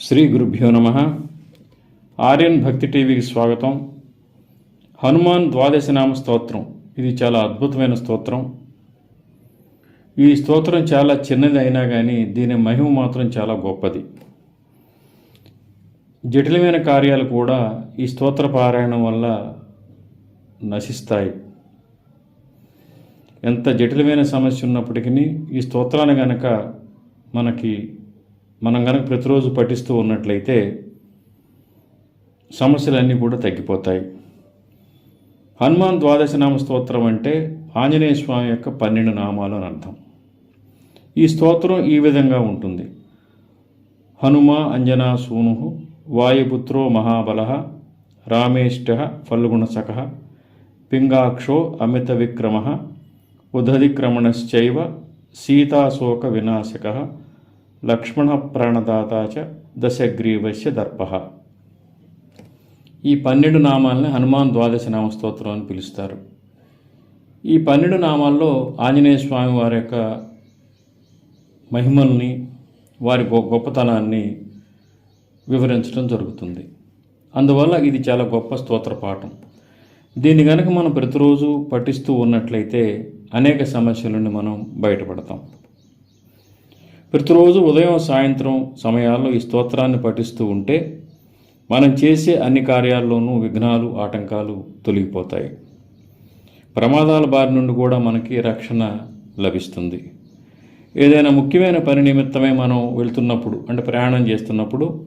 శ్రీ గురుభ్యో నమ. ఆర్యన్ భక్తి టీవీకి స్వాగతం. హనుమాన్ ద్వాదశనామ స్తోత్రం. ఇది చాలా అద్భుతమైన స్తోత్రం. ఈ స్తోత్రం చాలా చిన్నది అయినా కానీ దీని మహిమ మాత్రం చాలా గొప్పది. జటిలమైన కార్యాలు కూడా ఈ స్తోత్ర పారాయణం వల్ల నశిస్తాయి. ఎంత జటిలమైన సమస్య ఉన్నప్పటికీ ఈ స్తోత్రాన్ని గనక మనకి మనం కనుక ప్రతిరోజు పఠిస్తూ ఉన్నట్లయితే సమస్యలన్నీ కూడా తగ్గిపోతాయి. హనుమాన్ ద్వాదశనామ స్తోత్రం అంటే ఆంజనేయ స్వామి యొక్క పన్నెండు నామాలు అని అర్థం. ఈ స్తోత్రం ఈ విధంగా ఉంటుంది. హనుమ అంజనా సూను వాయుపుత్రో మహాబల రామేష్ట ఫల్గుణసక పింగాక్షో అమిత విక్రమ ఉదధిక్రమణశ్చైవ సీతాశోక వినాశక లక్ష్మణ ప్రాణదాత చ దశగ్రీవస్య దర్ప. ఈ పన్నెండు నామాలని హనుమాన్ ద్వాదశ నామ స్తోత్రం అని పిలుస్తారు. ఈ పన్నెండు నామాల్లో ఆంజనేయ స్వామి వారి యొక్క మహిమల్ని వారి గొప్పతనాన్ని వివరించడం జరుగుతుంది. అందువల్ల ఇది చాలా గొప్ప స్తోత్ర పాఠం. దీన్ని కనుక మనం ప్రతిరోజు పఠిస్తూ ఉన్నట్లయితే అనేక సమస్యల నుండి మనం బయటపడతాం. ప్రతిరోజు ఉదయం సాయంత్రం సమయాల్లో ఈ స్తోత్రాన్ని పఠిస్తూ ఉంటే మనం చేసే అన్ని కార్యాల్లోనూ విఘ్నాలు ఆటంకాలు తొలగిపోతాయి. ప్రమాదాల బారి నుండి కూడా మనకి రక్షణ లభిస్తుంది. ఏదైనా ముఖ్యమైన పని నిమిత్తమే మనం వెళ్తున్నప్పుడు అంటే ప్రయాణం చేస్తున్నప్పుడు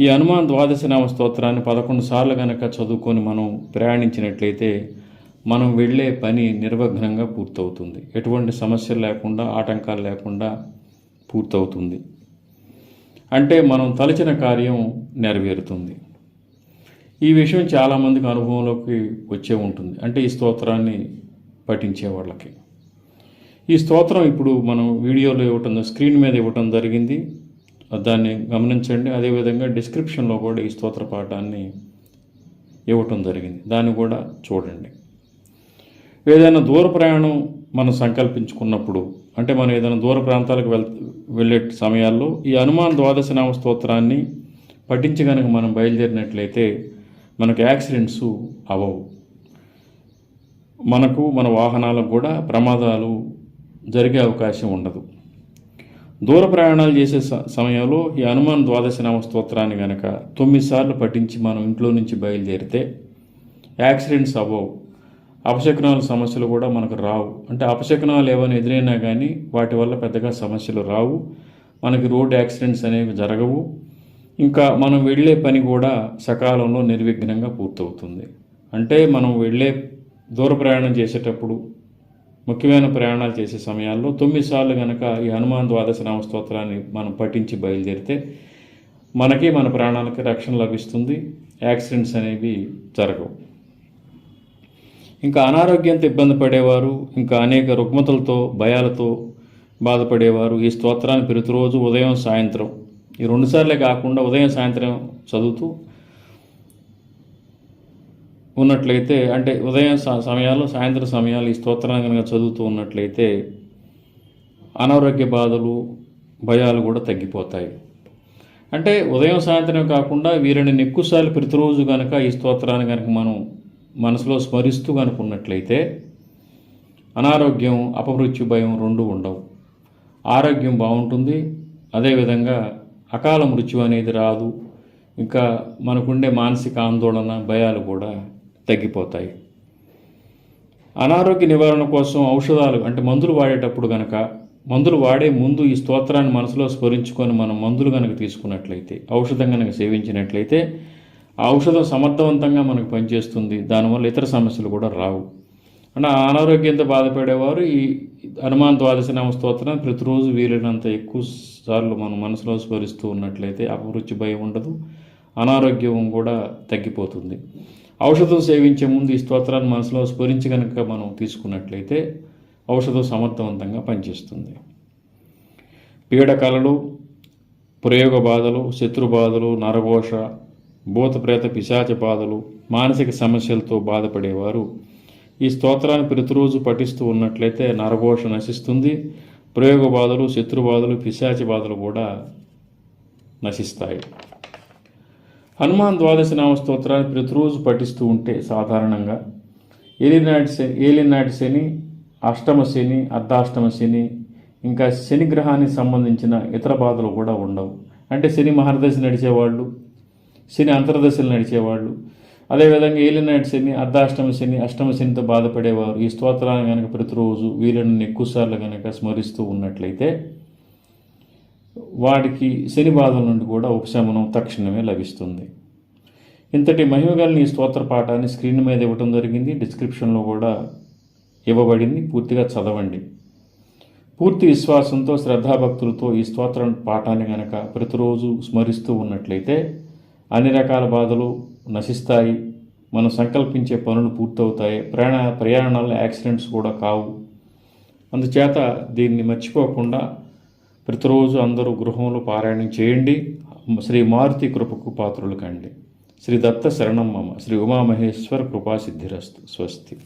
ఈ హనుమాన్ ద్వాదశనామ స్తోత్రాన్ని పదకొండు సార్లు కనుక చదువుకొని మనం ప్రయాణించినట్లయితే మనం వెళ్ళే పని నిర్వఘ్నంగా పూర్తవుతుంది. ఎటువంటి సమస్యలు లేకుండా ఆటంకాలు లేకుండా పూర్తవుతుంది. అంటే మనం తలచిన కార్యం నెరవేరుతుంది. ఈ విషయం చాలామందికి అనుభవంలోకి వచ్చే ఉంటుంది. అంటే ఈ స్తోత్రాన్ని పఠించే వాళ్ళకి. ఈ స్తోత్రం ఇప్పుడు మనం వీడియోలో ఇవ్వటం స్క్రీన్ మీద ఇవ్వటం జరిగింది. దాన్ని గమనించండి. అదేవిధంగా డిస్క్రిప్షన్లో కూడా ఈ స్తోత్ర పాఠాన్ని ఇవ్వటం జరిగింది. దాన్ని కూడా చూడండి. ఏదైనా దూర ప్రయాణం మనం సంకల్పించుకున్నప్పుడు అంటే మనం ఏదైనా దూర ప్రాంతాలకు వెళ్ వెళ్ళే సమయాల్లో ఈ హనుమాన్ ద్వాదశనామ స్తోత్రాన్ని పఠించి కనుక మనం బయలుదేరినట్లయితే మనకు యాక్సిడెంట్స్ అవ్వవు. మనకు మన వాహనాలకు కూడా ప్రమాదాలు జరిగే అవకాశం ఉండదు. దూర ప్రయాణాలు చేసే స- సమయంలో ఈ హనుమాన్ ద్వాదశనామ స్తోత్రాన్ని కనుక తొమ్మిది సార్లు పఠించి మనం ఇంట్లో నుంచి బయలుదేరితే యాక్సిడెంట్స్ అవ్వవు. అపశకునాల సమస్యలు కూడా మనకు రావు. అంటే అపశకునాలు ఏమైనా ఎదురైనా కానీ వాటి వల్ల పెద్దగా సమస్యలు రావు. మనకి రోడ్ యాక్సిడెంట్స్ అనేవి జరగవు. ఇంకా మనం వెళ్ళే పని కూడా సకాలంలో నిర్విఘ్నంగా పూర్తవుతుంది. అంటే మనం వెళ్ళే దూర ప్రయాణం చేసేటప్పుడు ముఖ్యమైన ప్రయాణాలు చేసే సమయాల్లో తొమ్మిది సార్లు కనుక ఈ హనుమాన్ ద్వాదశ నామ స్తోత్రాన్ని మనం పఠించి బయలుదేరితే మనకి మన ప్రాణాలకి రక్షణ లభిస్తుంది. యాక్సిడెంట్స్ అనేవి జరగవు. ఇంకా అనారోగ్యంతో ఇబ్బంది పడేవారు ఇంకా అనేక రుగ్మతలతో భయాలతో బాధపడేవారు. ఈ స్తోత్రాన్ని ప్రతిరోజు ఉదయం సాయంత్రం ఈ రెండుసార్లే కాకుండా ఉదయం సాయంత్రం చదువుతూ ఉన్నట్లయితే అంటే ఉదయం సమయాలు సమయాల్లో సాయంత్రం సమయాలు ఈ స్తోత్రాన్ని కనుక చదువుతూ ఉన్నట్లయితే అనారోగ్య బాధలు భయాలు కూడా తగ్గిపోతాయి. అంటే ఉదయం సాయంత్రం కాకుండా వీరిని ఎక్కువసార్లు ప్రతిరోజు కనుక ఈ స్తోత్రాన్ని కనుక మనం మనసులో స్మరిస్తూ అనుకున్నట్లయితే అనారోగ్యం అపమృత్యు భయం రెండు ఉండవు. ఆరోగ్యం బాగుంటుంది అదేవిధంగా అకాల మృత్యు అనేది రాదు. ఇంకా మనకుండే మానసిక ఆందోళన భయాలు కూడా తగ్గిపోతాయి. అనారోగ్య నివారణ కోసం ఔషధాలు అంటే మందులు వాడేటప్పుడు గనక మందులు వాడే ముందు ఈ స్తోత్రాన్ని మనసులో స్మరించుకొని మనం మందులు కనుక తీసుకున్నట్లయితే ఔషధం కనుక సేవించినట్లయితే ఆ ఔషధం సమర్థవంతంగా మనకు పనిచేస్తుంది. దానివల్ల ఇతర సమస్యలు కూడా రావు. అంటే ఆ అనారోగ్యంతో బాధపడేవారు ఈ హనుమాన్ ద్వాదశనామ స్తోత్రాన్ని ప్రతిరోజు వీలైనంత ఎక్కువ సార్లు మనం మనసులో స్మరిస్తూ ఉన్నట్లయితే అపమృత్యు భయం ఉండదు. అనారోగ్యం కూడా తగ్గిపోతుంది. ఔషధం సేవించే ముందు ఈ స్తోత్రాన్ని మనసులో స్మరించి కనుక మనం తీసుకున్నట్లయితే ఔషధం సమర్థవంతంగా పనిచేస్తుంది. పీడకలలు ప్రయోగ బాధలు శత్రు బాధలు నరఘోష భూతప్రేత పిశాచ బాధలు మానసిక సమస్యలతో బాధపడేవారు. ఈ స్తోత్రాన్ని ప్రతిరోజు పఠిస్తూ ఉన్నట్లయితే నరఘోష నశిస్తుంది. ప్రయోగ బాధలు శత్రుబాధలు పిశాచి బాధలు కూడా నశిస్తాయి. హనుమాన్ ద్వాదశ నామ స్తోత్రాన్ని ప్రతిరోజు పఠిస్తూ ఉంటే సాధారణంగా ఏలినాటి శని ఏలినాటి శని అష్టమ శని అర్ధాష్టమ శని ఇంకా శని గ్రహానికి సంబంధించిన ఇతర బాధలు కూడా ఉండవు. అంటే శని మహర్దశ నడిచేవాళ్ళు శని అంతర్దశలు నడిచేవాళ్ళు. అదేవిధంగా ఏలినాటి శని అర్ధాష్టమ శని అష్టమ శనితో బాధపడేవారు. ఈ స్తోత్రాన్ని కనుక ప్రతిరోజు వీళ్ళని ఎక్కువసార్లు కనుక స్మరిస్తూ ఉన్నట్లయితే వాడికి శని బాధల నుండి కూడా ఉపశమనం తక్షణమే లభిస్తుంది. ఇంతటి మహిమగలని ఈ స్తోత్ర పాఠాన్ని స్క్రీన్ మీద ఇవ్వటం జరిగింది. డిస్క్రిప్షన్లో కూడా ఇవ్వబడింది. పూర్తిగా చదవండి. పూర్తి విశ్వాసంతో శ్రద్ధాభక్తులతో ఈ స్తోత్ర పాఠాన్ని గనక ప్రతిరోజు స్మరిస్తూ ఉన్నట్లయితే అన్ని రకాల బాధలు నశిస్తాయి. మనం సంకల్పించే పనులు పూర్తవుతాయి. ప్రయాణ ప్రయాణాల్లో యాక్సిడెంట్స్ కూడా కావు. అందుచేత దీన్ని మర్చిపోకుండా ప్రతిరోజు అందరూ గృహంలో పారాయణం చేయండి. శ్రీ మారుతి కృపకు పాత్రులు కండి. శ్రీ దత్త శరణం మమ. శ్రీ ఉమామహేశ్వర కృపా సిద్ధిరస్తు స్వస్తి.